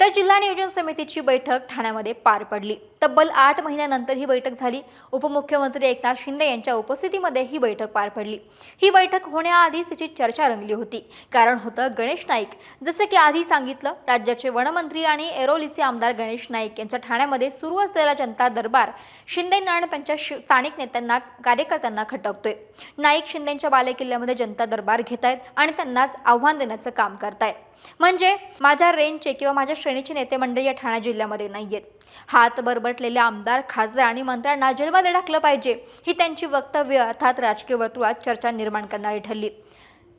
तर जिल्हा नियोजन समितीची बैठक ठाण्यामध्ये पार पडली. तब्बल आठ महिन्यानंतर ही बैठक झाली. उपमुख्यमंत्री एकनाथ शिंदे यांच्या उपस्थितीमध्ये ही बैठक पार पडली. ही बैठक होण्याआधीच तिची चर्चा रंगली होती. कारण होतं गणेश नाईक. जसे की आधी सांगितलं राज्याचे वनमंत्री आणि एरोलीचे आमदार गणेश नाईक यांच्या ठाण्यामध्ये सुरू असलेला जनता दरबार शिंदेंना आणि त्यांच्या शि- स्थानिक नेत्यांना कार्यकर्त्यांना खटकतोय. नाईक शिंदेच्या बालेकिल्ल्यामध्ये जनता दरबार घेत आहेत आणि त्यांनाच आव्हान देण्याचं काम करतायत. म्हणजे माझ्या रेंजचे किंवा माझ्या श्रेणीचे नेते मंडळी या ठाणे जिल्ह्यामध्ये नाहीयेत. हात बरबटलेले आमदार खासदार आणि मंत्र्यांना जेलमध्ये टाकलं पाहिजे ही त्यांची वक्तव्य अर्थात राजकीय वर्तुळात चर्चा निर्माण करणारी ठरली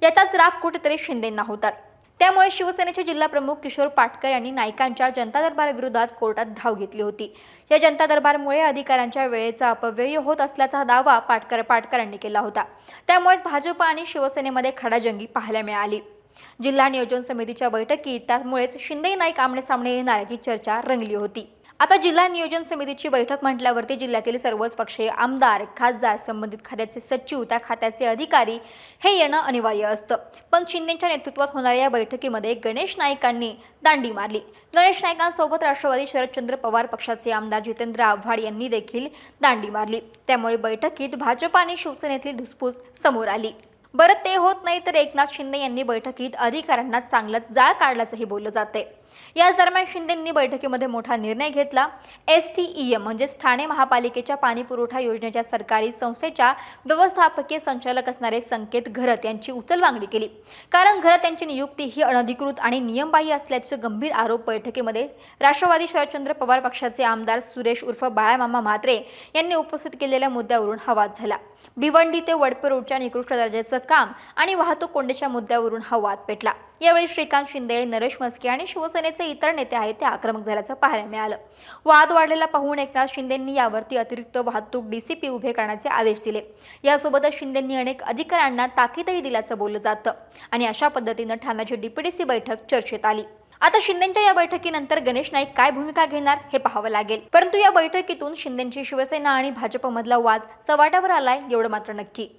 याचाच राग कुठेतरी शिंदेंना होताच. त्यामुळे शिवसेनेचे जिल्हा प्रमुख किशोर पाटकर यांनी नायकांच्या जनता दरबाराविरोधात कोर्टात धाव घेतली होती. या जनता दरबारमुळे अधिकाऱ्यांच्या वेळेचा अपव्यय होत असल्याचा दावा पाटकर पाटकरांनी केला होता. त्यामुळेच भाजप आणि शिवसेनेमध्ये खडाजंगी पाहायला मिळाली. जिल्हा नियोजन समितीच्या बैठकीत त्यामुळेच शिंदे नाईक आमने सामने येणार याची चर्चा रंगली होती. आता जिल्हा नियोजन समितीची बैठक म्हटल्यावरती जिल्ह्यातील सर्वच पक्षीय आमदार खासदार संबंधित खात्याचे सचिव त्या खात्याचे अधिकारी हे येणं अनिवार्य असतं. पण शिंदेच्या नेतृत्वात होणाऱ्या या बैठकीमध्ये गणेश नाईकांनी दांडी मारली. गणेश नाईकांसोबत राष्ट्रवादी शरदचंद्र पवार पक्षाचे आमदार जितेंद्र आव्हाड यांनी देखील दांडी मारली. त्यामुळे बैठकीत भाजप आणि शिवसेनेतली धुसफूस समोर आली. बरं ते होत नाही तर एकनाथ शिंदे यांनी बैठकीत अधिकाऱ्यांना चांगलाच जाळ काढल्याचंही बोललं जाते याच दरम्यान शिंदेंनी बैठकीमध्ये मोठा निर्णय घेतला. एस टी ई एम म्हणजेच ठाणे महापालिकेच्या पाणी पुरवठा योजनेच्या सरकारी संस्थेच्या व्यवस्थापकीय संचालक असणारे संकेत घरत यांची उचलबांगडी केली. कारण घरत यांची नियुक्ती ही अनधिकृत आणि नियमबाह्य असल्याचे गंभीर आरोप बैठकीमध्ये राष्ट्रवादी शरदचंद्र पवार पक्षाचे आमदार सुरेश उर्फ बाळामामा म्हात्रे यांनी उपस्थित केलेल्या मुद्द्यावरून हवाद झाला. भिवंडी ते वडपे रोडच्या निकृष्ट दर्जाचं काम आणि वाहतूक कोंडीच्या मुद्द्यावरून हा वाद पेटला. यावेळी श्रीकांत शिंदे नरेश म्हस्के आणि शिवसेनेचे इतर नेते आहेत ते आक्रमक झाल्याचं पाहायला मिळालं. वाद वाढलेला पाहून एकनाथ शिंदेंनी यावरती अतिरिक्त वाहतूक डीसीपी उभे करण्याचे आदेश दिले. यासोबतच शिंदेंनी अनेक अधिकाऱ्यांना ताकीदही दिल्याचं बोललं जातं आणि अशा पद्धतीनं ठाण्याची डीपीडीसी बैठक चर्चेत आली. आता शिंदेच्या या बैठकीनंतर गणेश नाईक काय भूमिका घेणार हे पाहावं लागेल. परंतु या बैठकीतून शिंदेची शिवसेना आणि भाजपमधला वाद चव्हाट्यावर आलाय एवढं मात्र नक्की.